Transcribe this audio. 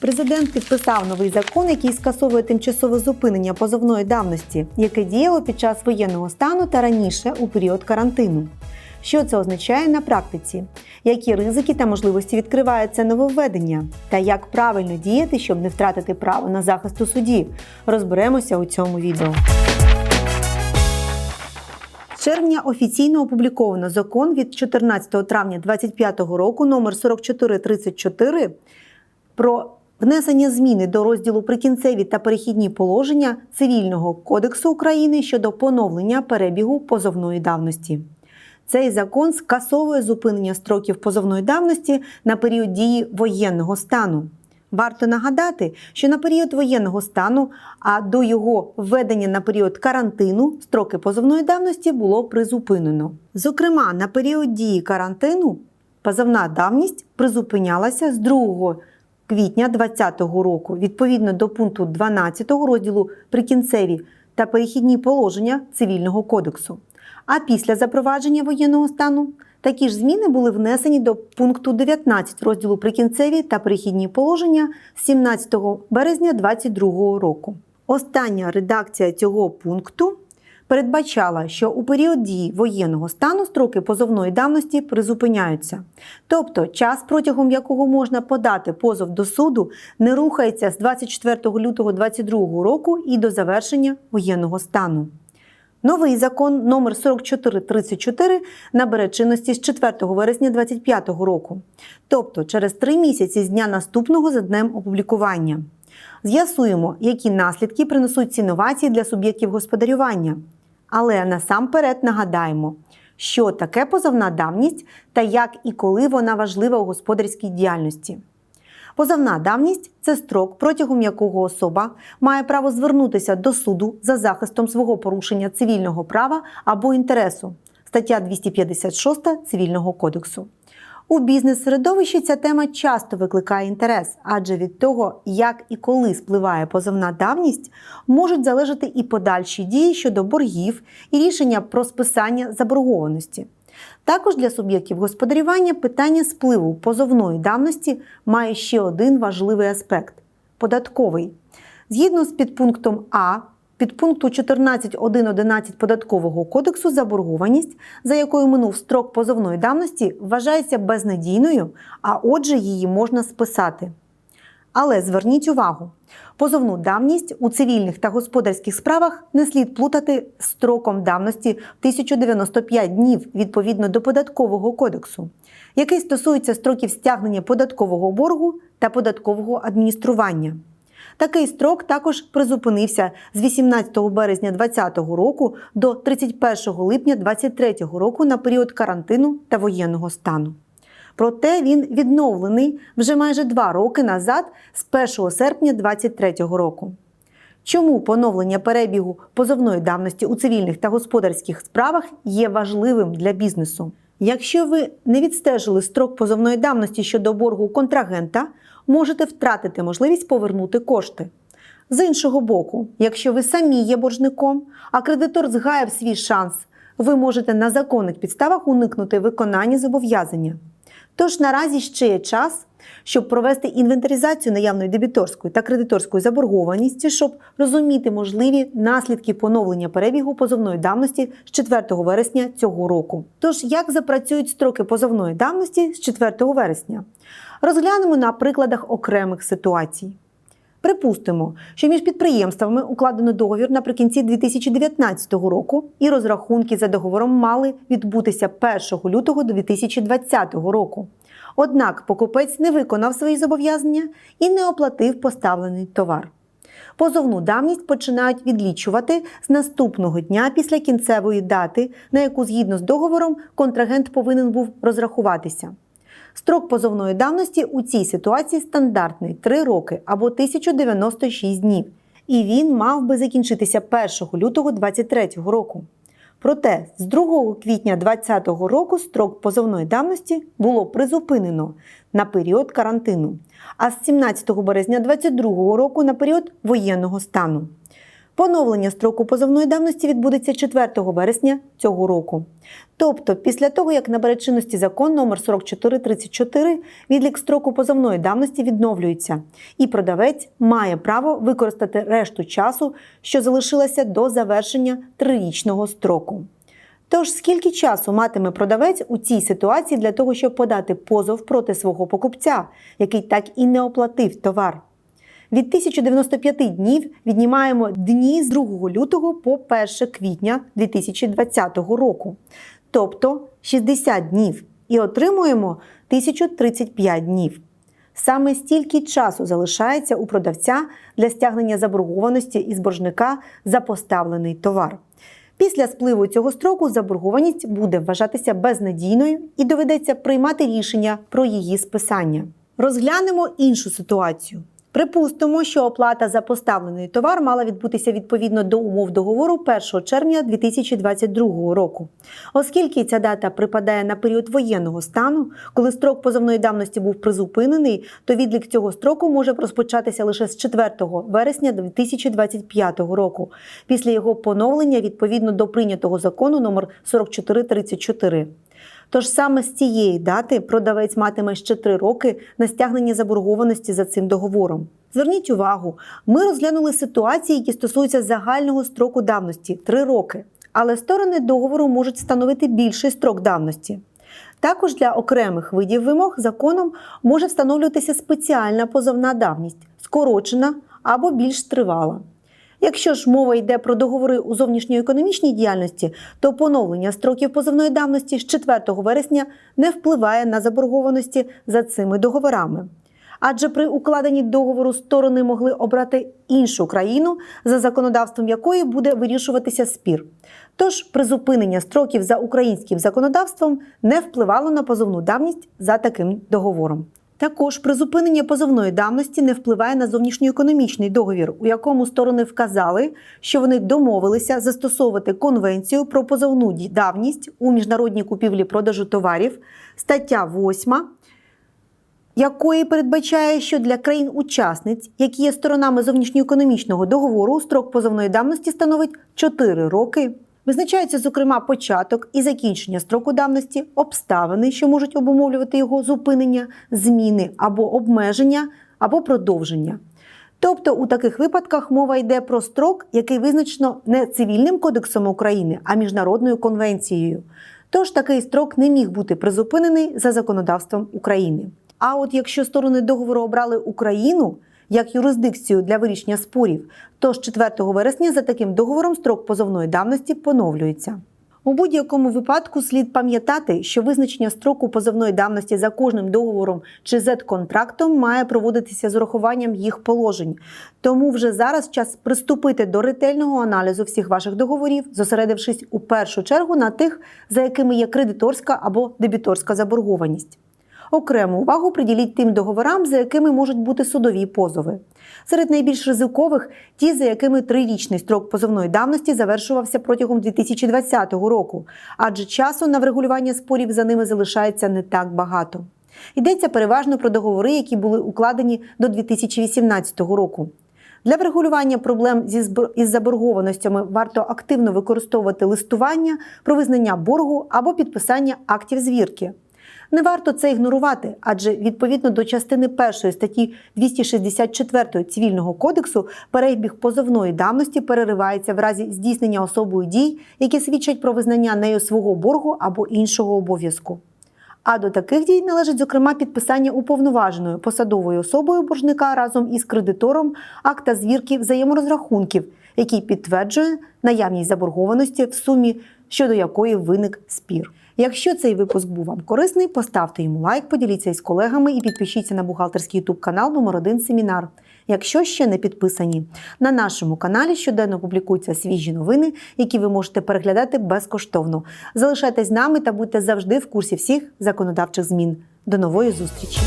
Президент підписав новий закон, який скасовує тимчасове зупинення позовної давності, яке діяло під час воєнного стану та раніше у період карантину. Що це означає на практиці? Які ризики та можливості відкриває це нововведення? Та як правильно діяти, щоб не втратити право на захист у суді? Розберемося у цьому відео. З червня офіційно опубліковано закон від 14 травня 2025 року номер 4434 про внесення зміни до розділу Прикінцеві та перехідні положення Цивільного кодексу України щодо поновлення перебігу позовної давності. Цей закон скасовує зупинення строків позовної давності на період дії воєнного стану. Варто нагадати, що на період воєнного стану, а до його введення на період карантину строки позовної давності було призупинено. Зокрема, на період дії карантину позовна давність призупинялася з 2 квітня 2020 року відповідно до пункту 12 розділу Прикінцеві та перехідні положення Цивільного кодексу. А після запровадження воєнного стану такі ж зміни були внесені до пункту 19 розділу Прикінцеві та перехідні положення 17 березня 2022 року. Остання редакція цього пункту передбачала, що у період дії воєнного стану строки позовної давності призупиняються. Тобто час, протягом якого можна подати позов до суду, не рухається з 24 лютого 2022 року і до завершення воєнного стану. Новий закон номер 4434 набере чинності з 4 вересня 2025 року, тобто через три місяці з дня наступного за днем опублікування. З'ясуємо, які наслідки принесуть ці новації для суб'єктів господарювання. Але насамперед нагадаємо, що таке позовна давність та як і коли вона важлива у господарській діяльності. Позовна давність це строк, протягом якого особа має право звернутися до суду за захистом свого порушення цивільного права або інтересу. Стаття 256 Цивільного кодексу. У бізнес-середовищі ця тема часто викликає інтерес, адже від того, як і коли спливає позовна давність, можуть залежати і подальші дії щодо боргів і рішення про списання заборгованості. Також для суб'єктів господарювання питання спливу позовної давності має ще один важливий аспект податковий. Згідно з підпунктом А підпункту 14.1.11 податкового кодексу заборгованість, за якою минув строк позовної давності, вважається безнадійною, а отже, її можна списати. Але зверніть увагу, позовну давність у цивільних та господарських справах не слід плутати строком давності в 1095 днів відповідно до податкового кодексу, який стосується строків стягнення податкового боргу та податкового адміністрування. Такий строк також призупинився з 18 березня 2020 року до 31 липня 2023 року на період карантину та воєнного стану. Проте він відновлений вже майже два роки назад, з 1 серпня 2023 року. Чому поновлення перебігу позовної давності у цивільних та господарських справах є важливим для бізнесу? Якщо ви не відстежили строк позовної давності щодо боргу контрагента, можете втратити можливість повернути кошти. З іншого боку, якщо ви самі є боржником, а кредитор згаяв свій шанс, ви можете на законних підставах уникнути виконання зобов'язання. Тож наразі ще є час, щоб провести інвентаризацію наявної дебіторської та кредиторської заборгованості, щоб розуміти можливі наслідки поновлення перебігу позовної давності з 4 вересня цього року. Тож, як запрацюють строки позовної давності з 4 вересня? Розглянемо на прикладах окремих ситуацій. Припустимо, що між підприємствами укладено договір наприкінці 2019 року, і розрахунки за договором мали відбутися 1 лютого 2020 року. Однак покупець не виконав свої зобов'язання і не оплатив поставлений товар. Позовну давність починають відлічувати з наступного дня після кінцевої дати, на яку згідно з договором контрагент повинен був розрахуватися. Строк позовної давності у цій ситуації стандартний 3 роки або 1096 днів, і він мав би закінчитися 1 лютого 2023 року. Проте з 2 квітня 2020 року строк позовної давності було призупинено на період карантину, а з 17 березня 2022 року на період воєнного стану. Поновлення строку позовної давності відбудеться 4 вересня цього року. Тобто, після того, як набере чинності закон номер 4434, відлік строку позовної давності відновлюється, і продавець має право використати решту часу, що залишилося до завершення трирічного строку. Тож, скільки часу матиме продавець у цій ситуації для того, щоб подати позов проти свого покупця, який так і не оплатив товар? Від 1095 днів віднімаємо дні з 2 лютого по 1 квітня 2020 року, тобто 60 днів, і отримуємо 1035 днів. Саме стільки часу залишається у продавця для стягнення заборгованості із боржника за поставлений товар. Після спливу цього строку заборгованість буде вважатися безнадійною і доведеться приймати рішення про її списання. Розглянемо іншу ситуацію. Припустимо, що оплата за поставлений товар мала відбутися відповідно до умов договору 1 червня 2022 року. Оскільки ця дата припадає на період воєнного стану, коли строк позовної давності був призупинений, то відлік цього строку може розпочатися лише з 4 вересня 2025 року, після його поновлення відповідно до прийнятого закону номер 4434. Тож саме з цієї дати продавець матиме ще три роки на стягнення заборгованості за цим договором. Зверніть увагу, ми розглянули ситуації, які стосуються загального строку давності 3 роки, але сторони договору можуть встановити більший строк давності. Також для окремих видів вимог законом може встановлюватися спеціальна позовна давність, скорочена або більш тривала. Якщо ж мова йде про договори у зовнішньоекономічній діяльності, то поновлення строків позовної давності з 4 вересня не впливає на заборгованості за цими договорами. Адже при укладенні договору сторони могли обрати іншу країну, за законодавством якої буде вирішуватися спір. Тож призупинення строків за українським законодавством не впливало на позовну давність за таким договором. Також призупинення позовної давності не впливає на зовнішньоекономічний договір, у якому сторони вказали, що вони домовилися застосовувати конвенцію про позовну давність у міжнародній купівлі продажу товарів, стаття 8, якої передбачає, що для країн-учасниць, які є сторонами зовнішньоекономічного договору, строк позовної давності становить 4 роки. Визначається, зокрема, початок і закінчення строку давності, обставини, що можуть обумовлювати його зупинення, зміни або обмеження, або продовження. Тобто у таких випадках мова йде про строк, який визначено не цивільним кодексом України, а міжнародною конвенцією. Тож такий строк не міг бути призупинений за законодавством України. А от якщо сторони договору обрали Україну як юрисдикцію для вирішення спорів, то з 4 вересня за таким договором строк позовної давності поновлюється. У будь-якому випадку слід пам'ятати, що визначення строку позовної давності за кожним договором чи Z-контрактом має проводитися з урахуванням їх положень. Тому вже зараз час приступити до ретельного аналізу всіх ваших договорів, зосередившись у першу чергу на тих, за якими є кредиторська або дебіторська заборгованість. Окрему увагу приділіть тим договорам, за якими можуть бути судові позови. Серед найбільш ризикових ті, за якими трирічний строк позовної давності завершувався протягом 2020 року, адже часу на врегулювання спорів за ними залишається не так багато. Йдеться переважно про договори, які були укладені до 2018 року. Для врегулювання проблем із заборгованостями варто активно використовувати листування про визнання боргу або підписання актів звірки. Не варто це ігнорувати, адже відповідно до частини 1 статті 264 цивільного кодексу перебіг позовної давності переривається в разі здійснення особою дій, які свідчать про визнання нею свого боргу або іншого обов'язку. А до таких дій належить, зокрема, підписання уповноваженою посадовою особою боржника разом із кредитором акта звірки взаєморозрахунків, який підтверджує наявність заборгованості в сумі, щодо якої виник спір. Якщо цей випуск був вам корисний, поставте йому лайк, поділіться із колегами і підпишіться на бухгалтерський ютуб канал номер 1 Семінар. Якщо ще не підписані, на нашому каналі щоденно публікуються свіжі новини, які ви можете переглядати безкоштовно. Залишайтесь з нами та будьте завжди в курсі всіх законодавчих змін. До нової зустрічі!